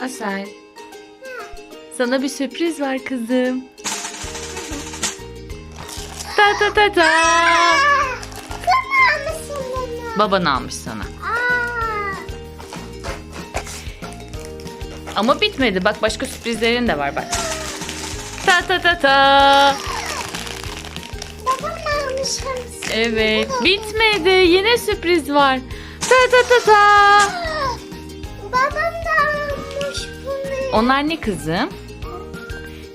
Asel. Sana bir sürpriz var kızım. Ta ta ta ta. Baban almış sana. Aa, Ama bitmedi. Bak başka sürprizlerin de var bak. Ta ta ta ta. babam almış. Evet. Bitmedi. Yine sürpriz var. Ta ta ta ta. Onlar ne kızım?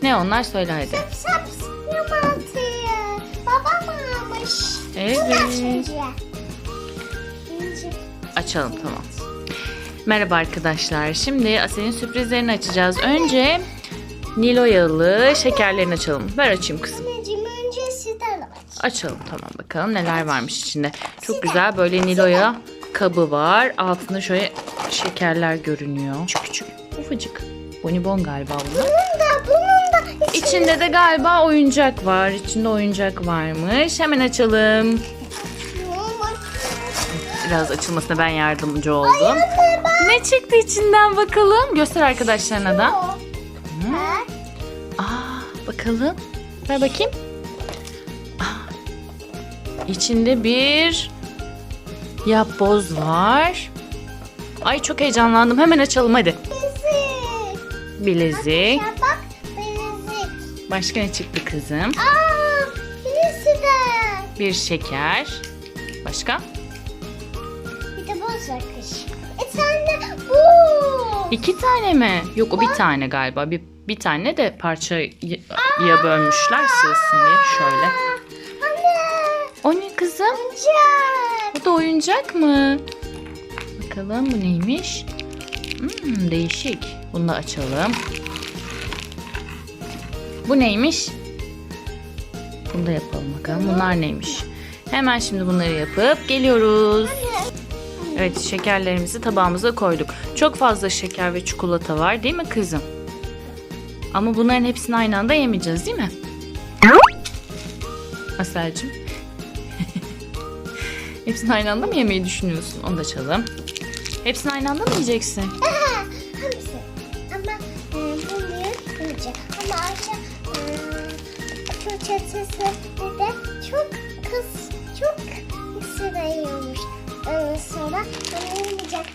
Ne onlar söyle hadi. Sap sap yumurtayı. Babam almış. Evet. Açalım tamam. Merhaba arkadaşlar. Şimdi Asel'in sürprizlerini açacağız. Önce Nilo yağlı şekerlerini açalım. Ver açayım kızım. Anneciğim önce sizden aç. Açalım tamam bakalım neler varmış içinde. Çok güzel böyle Nilo'ya kabı var. Altında şöyle şekerler görünüyor. Küçük küçük. Ufacık. Bonibon galiba bunlar. Bunun da bunun da İçinde de galiba oyuncak var. İçinde oyuncak varmış. Hemen açalım. Biraz açılmasına ben yardımcı oldum. Ne çıktı içinden bakalım. Göster arkadaşlarına da. Ha? Aa, bakalım. Ver bakayım. Aa, İçinde bir yapboz var. Ay çok heyecanlandım. Hemen açalım hadi. Bilezik. Ya bak bilezik. Başka ne çıktı kızım? Aa, birisi de. Bir şeker. Başka? Bir de boz akış. E sen de bu. İki tane mi? Yok o bir tane galiba. Bir, bir tane de parçaya bölmüşler sığsın diye. Şöyle. Anne. O ne kızım? Oyuncak. Bu da oyuncak mı? Bakalım bu neymiş? Hmm, değişik. Bunu da açalım. Bu neymiş? Bunu da yapalım bakalım. Bunlar neymiş? Hemen şimdi bunları yapıp geliyoruz. Evet şekerlerimizi tabağımıza koyduk. Çok fazla şeker ve çikolata var değil mi kızım? Ama bunların hepsini aynı anda yemeyeceğiz değil mi? Aselcim. Hepsini aynı anda mı yemeyi düşünüyorsun? Onu da açalım. Hepsini aynı anda mı yiyeceksin? Aha, hamsi. Ama e, bunu yiyecek. Ama Ayşe e, fırçatısı bir de çok kız çok sırayıyormuş. Ondan sonra onu yiyecek.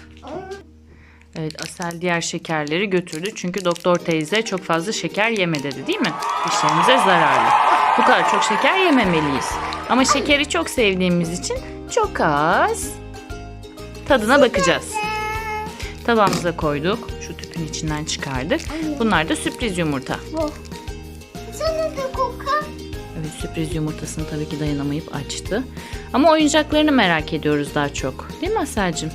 Evet Asel diğer şekerleri götürdü. Çünkü doktor teyze çok fazla şeker yeme dedi değil mi? Dişlerimize zararlı. Bu kadar çok şeker yememeliyiz. Ama şekeri çok sevdiğimiz için çok az tadına bakacağız. Tabağımıza koyduk. Şu tüpün içinden çıkardık. Bunlar da sürpriz yumurta. Bu. Sana da koka. Evet sürpriz yumurtasını tabii ki dayanamayıp açtı. Ama oyuncaklarını merak ediyoruz daha çok. Değil mi Asel'cim?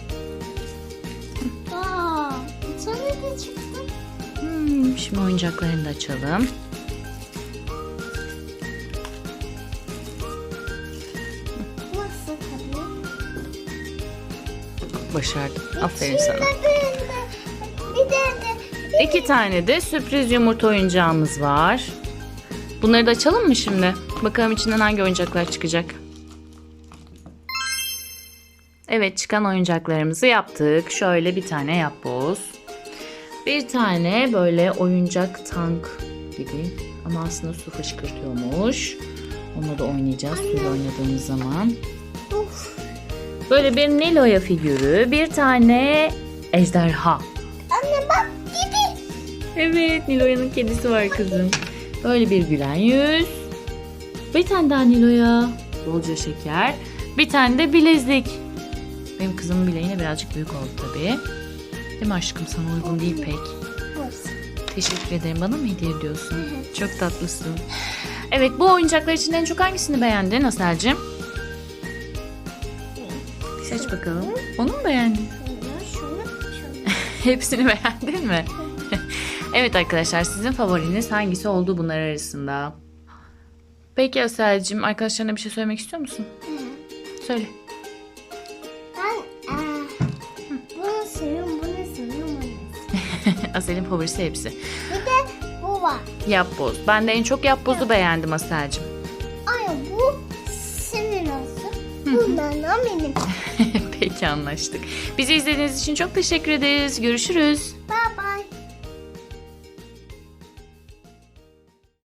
Aa, sana da çıktı. Hmm, şimdi oyuncaklarını da açalım. Başardım. Aferin sana. İki tane de sürpriz yumurta oyuncağımız var. Bunları da açalım mı şimdi? Bakalım içinden hangi oyuncaklar çıkacak. Evet çıkan oyuncaklarımızı yaptık. Şöyle bir tane yapboz. Bir tane böyle oyuncak tank gibi. Ama aslında su fışkırtıyormuş. Onunla da oynayacağız suyla oynadığımız zaman. Uf. Böyle bir Nilo'ya figürü. Bir tane ejderha. Anne bak gibi. Evet Nilo'yanın kedisi var kızım. Böyle bir gülen yüz. Bir tane daha Nilo'ya. Bolca şeker. Bir tane de bilezik. Benim kızımın bileğine birazcık büyük oldu tabii. Değil mi aşkım sana uygun değil pek. Olsun. Teşekkür ederim. Bana mı hediye ediyorsun? Çok tatlısın. Evet bu oyuncaklar için en çok hangisini beğendin Asel'cim? Seç bakalım. Onu mu beğendin? Şunu, şunu. Hepsini beğendin mi? evet arkadaşlar sizin favoriniz hangisi oldu bunlar arasında? Peki Asel'cim arkadaşlarına bir şey söylemek istiyor musun? Söyle. Ben eee, bunu seviyorum, bunu seviyorum, bunu seviyorum. Asel'in favorisi hepsi. Bir de bu var. Yapboz. Ben de en çok yapbozu beğendim Asel'cim. Ay bu. Bundan da benim. Peki anlaştık. Bizi izlediğiniz için çok teşekkür ederiz. Görüşürüz.